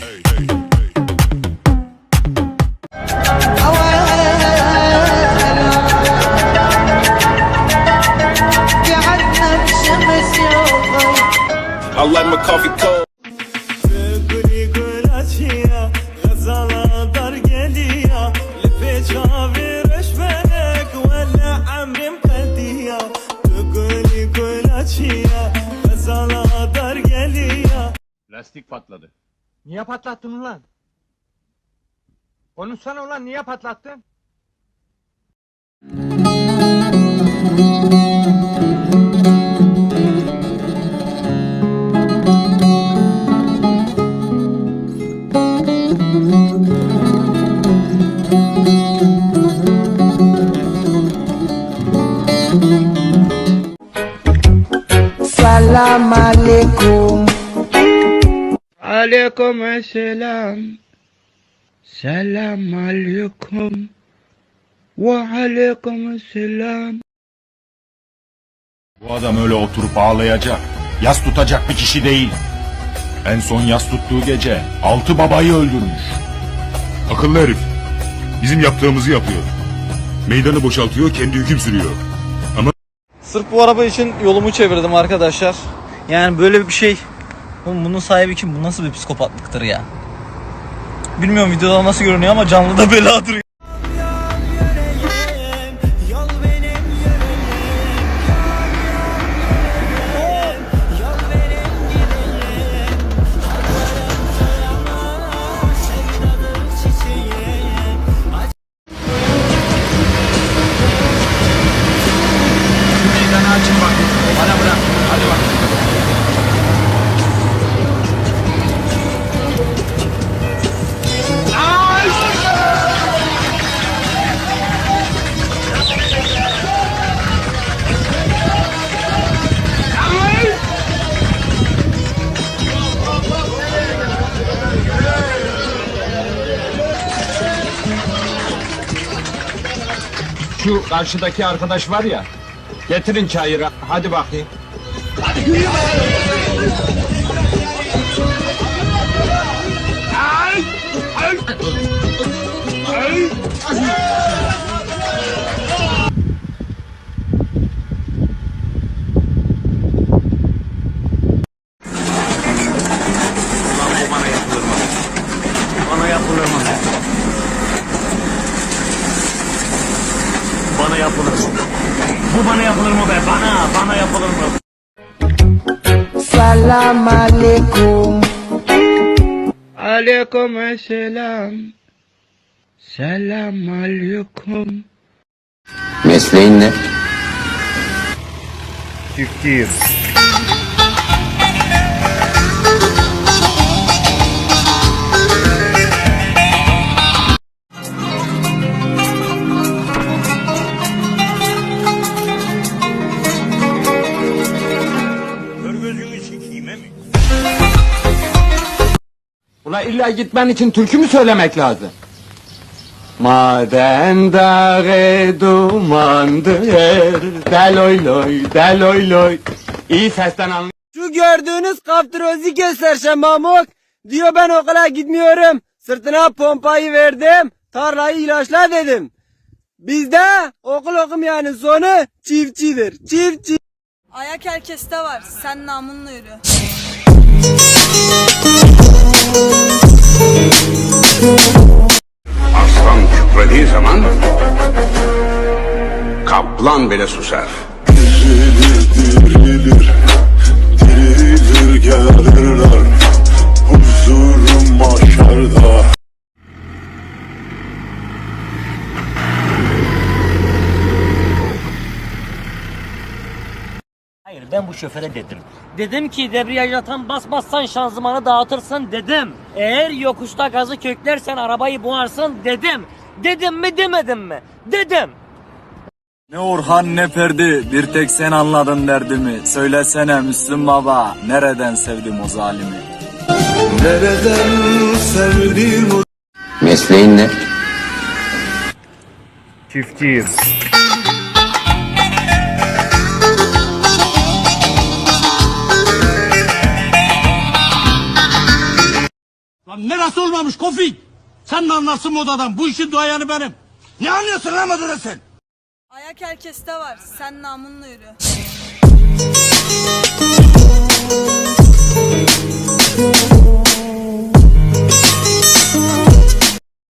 I like my coffee cold. Lastik patladı. Niye patlattın ulan? Konuşsana ulan niye patlattın? Salam alaikum. Aleyküm selam. Selam aleyküm. Ve aleyküm selam. Bu adam öyle oturup ağlayacak, yas tutacak bir kişi değil. En son yas tuttuğu gece altı babayı öldürmüş. Akıllı herif. Bizim yaptığımızı yapıyor. Meydanı boşaltıyor, kendi hüküm sürüyor. Sırf bu araba için yolumu çevirdim arkadaşlar. Yani böyle bir şey. Oğlum bunun sahibi kim? Bu nasıl bir psikopatlıktır ya? Bilmiyorum videoda nasıl görünüyor ama canlıda beladır. Şu karşıdaki arkadaş var ya. Getirin çayırı. Hadi bakayım. Bana Bu bana yapılır mı be? Bana, bana yapılır mı? Salam alaikum. Aleyküm selam. Selam aleyküm. Mesleğin ne? Çiftçiyim. Ula illa gitmen için türkü mü söylemek lazım? Maden dağı dumandır, deloy loy, deloy loy. İyi sesten anlıyor. Şu gördüğünüz kaptrozi gösterşen mamuk. Diyor ben okula gitmiyorum. Sırtına pompayı verdim. Tarlayı ilaçla dedim. Bizde okul okumayanın sonu çiftçidir. Çiftçi. Ayak herkeste var. Sen namunla yürü. Kaplan bile susar. Dirilir, dirilir gelirler. Huzurum mahşerde. Hayır ben bu şoföre dedim. Dedim ki debriyaja tam basmazsan şanzımanı dağıtırsın dedim. Eğer yokuşta gazı köklersen arabayı boğarsın dedim. Dedim mi demedim mi? Dedim. Ne Orhan ne Ferdi, bir tek sen anladın derdimi. Söylesene Müslüm Baba, nereden sevdim o zalimi? Nereden sevdim o Mesleğin ne? Çiftçiyim. Lan neresi olmamış Kofik? Sen ne anlarsın modadan? Bu işin duayanı benim. Ne anlıyorsun lan modada sen? Ayak herkeste var. Sen namunla yürü.